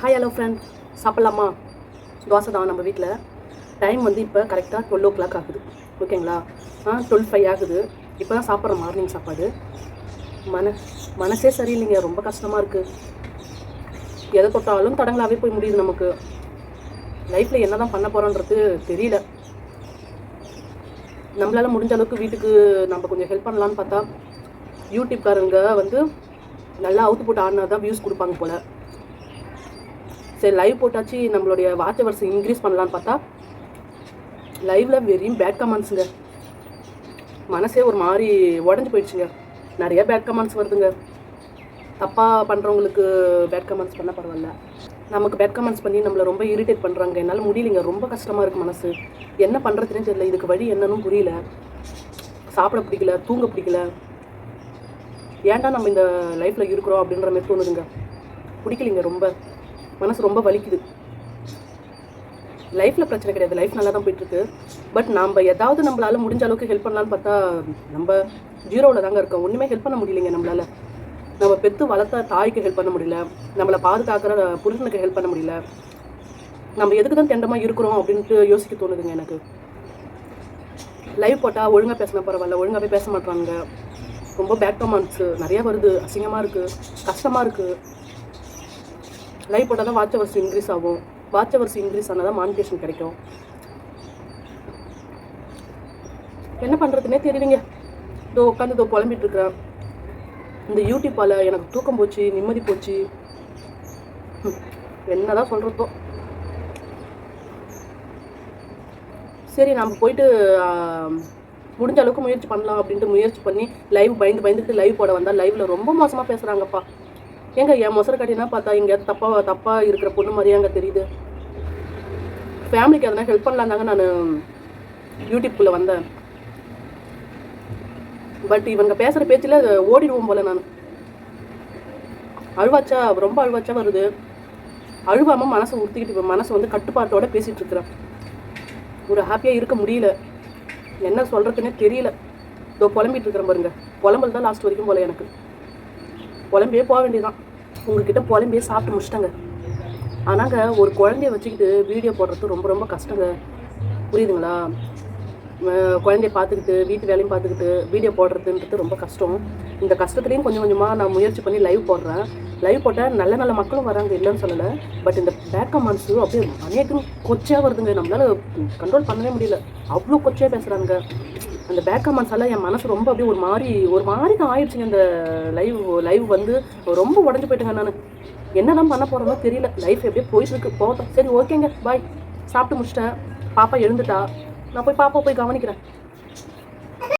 Hi hello friend சாப்பிட்லாமா? தோசை தான் நம்ம வீட்டில் டைம் வந்து இப்போ கரெக்டாக டுவெல் ஓ கிளாக் ஆகுது. ஓகேங்களா ஆ டுவெல் ஃபைவ் ஆகுது. இப்போ தான் சாப்பிட்றோம் மார்னிங் சாப்பாடு. மன மனசே சரியில்லைங்க. ரொம்ப கஷ்டமாக இருக்குது எதை தொட்டாலும் தடங்களாகவே போய் முடியுது நமக்கு. லைஃப்பில் என்ன தான் பண்ண போகிறோன்றது தெரியல. நம்மளால் முடிஞ்ச அளவுக்கு வீட்டுக்கு நம்ம கொஞ்சம் ஹெல்ப் பண்ணலான்னு பார்த்தா யூடியூப்காரங்க வந்து நல்லா அவுத்து போட்டு ஆடினா தான் வியூஸ் கொடுப்பாங்க போல். சரி லைவ் போட்டாச்சு நம்மளுடைய வாட்ச் ஹவர்ஸ் இன்க்ரீஸ் பண்ணலான்னு பார்த்தா லைவ்ல வெறியும் பேட் கமெண்ட்ஸுங்க மனசே ஒரு மாதிரி உடஞ்சி போயிடுச்சுங்க. நிறைய பேட் கமெண்ட்ஸ் வருதுங்க. தப்பாக பண்ணுறவங்களுக்கு பேட் கமெண்ட்ஸ் பண்ண பரவாயில்ல. நமக்கு பேட் கமெண்ட்ஸ் பண்ணி நம்மளை ரொம்ப இரிட்டேட் பண்ணுறாங்க என்னால் முடியலைங்க. ரொம்ப கஷ்டமாக இருக்குது மனசு. என்ன பண்ணுறதுன்னு தெரியல. இதுக்கு வழி என்னன்னு புரியல. சாப்பிட பிடிக்கல தூங்க பிடிக்கல. ஏன்டா நம்ம இந்த லைஃப்பில் இருக்கிறோம் அப்படின்ற மாதிரி தோணுதுங்க. பிடிக்கலைங்க ரொம்ப. மனசு ரொம்ப வலிக்குது. லைஃப்பில் பிரச்சனை கிடையாது. லைஃப் நல்லா தான் போயிட்டுருக்கு. பட் நம்ம ஏதாவது நம்மளால் முடிஞ்ச அளவுக்கு ஹெல்ப் பண்ணலான்னு பார்த்தா நம்ம ஜீரோவில் தாங்க இருக்கோம். ஒன்றுமே ஹெல்ப் பண்ண முடியலைங்க நம்மளால. நம்ம பெற்று வளர்த்த தாய்க்கு ஹெல்ப் பண்ண முடியல. நம்மளை பாதுகாக்கிற புருஷனுக்கு ஹெல்ப் பண்ண முடியல. நம்ம எதுக்கு தான் தெண்டமாக இருக்கிறோம் அப்படின்ட்டு யோசிக்க தோணுதுங்க எனக்கு. லைவ் போட்டால் ஒழுங்காக பேசினா பரவாயில்ல. ஒழுங்காகவே பேச மாட்டாங்க ரொம்ப பேட் கமெண்ட்ஸு நிறையா வருது. அசிங்கமாக இருக்குது கஷ்டமாக இருக்குது லைவ் போட்டால் தான் வாட்ச் அவர்ஸ் இன்க்ரீஸ் ஆகும். வாட்ச் அவர்ஸ் இன்க்ரீஸ் ஆனால் தான் மானிட்டேஷன் கிடைக்கும். என்ன பண்ணுறதுனே தெரியலீங்க. இதோ உட்காந்து இதோ புலம்பிட்டு இருக்கிறேன். இந்த யூடியூப்பால் எனக்கு தூக்கம் போச்சு நிம்மதி போச்சு. என்ன தான் சொல்கிறதோ சரி நம்ம போயிட்டு முடிஞ்ச அளவுக்கு முயற்சி பண்ணலாம் அப்படின்ட்டு முயற்சி பண்ணி லைவ் பயந்து பயந்துட்டு லைவ் போட வந்தால் லைவில் ரொம்ப மோசமாக பேசுகிறாங்கப்பா ஏங்க என் மொசர கட்டினா பார்த்தா இங்கே தப்பாக தப்பாக இருக்கிற பொண்ணு மாதிரியே அங்கே தெரியுது? ஃபேமிலிக்கு எதனா ஹெல்ப் பண்ணலாம் தாங்க நான் யூடியூப்குள்ளே வந்தேன். பட் இவங்க பேசுகிற பேச்சில் ஓடிடுவோம் போல நான். அழுவாச்சா? ரொம்ப அழுவாச்சா வருது. அழுவாமல் மனசை உறுத்திக்கிட்டு மனசை வந்து கட்டுப்பாட்டோட பேசிகிட்டு இருக்கிறேன். ஒரு ஹாப்பியாக இருக்க முடியல. என்ன சொல்கிறதுன்னே தெரியல. இதோ புலம்பிட்டு இருக்கிறேன் பாருங்க. புலம்பல் தான் லாஸ்ட் வரைக்கும் போல எனக்கு. புலம்பியே போக வேண்டியதான் உங்ககிட்ட புலம்பியே சாப்பிட்டு முடிச்சிட்டாங்க. ஆனாங்க ஒரு குழந்தைய வச்சுக்கிட்டு வீடியோ போடுறது ரொம்ப ரொம்ப கஷ்டங்க. புரியுதுங்களா? குழந்தைய பார்த்துக்கிட்டு வீட்டு வேலையும் பார்த்துக்கிட்டு வீடியோ போடுறதுன்றது ரொம்ப கஷ்டம். இந்த கஷ்டத்துலேயும் கொஞ்சம் கொஞ்சமாக நான் முயற்சி பண்ணி லைவ் போடுறேன். லைவ் போட்டால் நல்ல நல்ல மக்களும் வராங்க இல்லைன்னு சொல்லலை. பட் இந்த பேக் கமெண்ட்ஸு அப்படியே அநேகம் கொச்சையாக வருதுங்க. நம்மளால் கண்ட்ரோல் பண்ணவே முடியல. அவ்வளோ கொச்சையாக பேசுகிறாங்க அந்த பேக் கமெண்ட்ஸ் என் மனசு ரொம்ப அப்படியே ஒரு மாதிரி ஒரு மாதிரி தான் ஆயிடுச்சுங்க இந்த லைவ் லைவ் வந்து. ரொம்ப உடஞ்சி போயிட்டேங்க நான். என்னதான் பண்ண போகிறேனோ தெரியல. லைஃப் எப்படியே போயிட்டு இருக்கு போகட்டும். சரி ஓகேங்க பாய் சாப்பிட்டு முடிச்சிட்டேன். பாப்பா எழுந்துட்டா. நான் போய் பாப்பா போய் கவனிக்கிறேன்.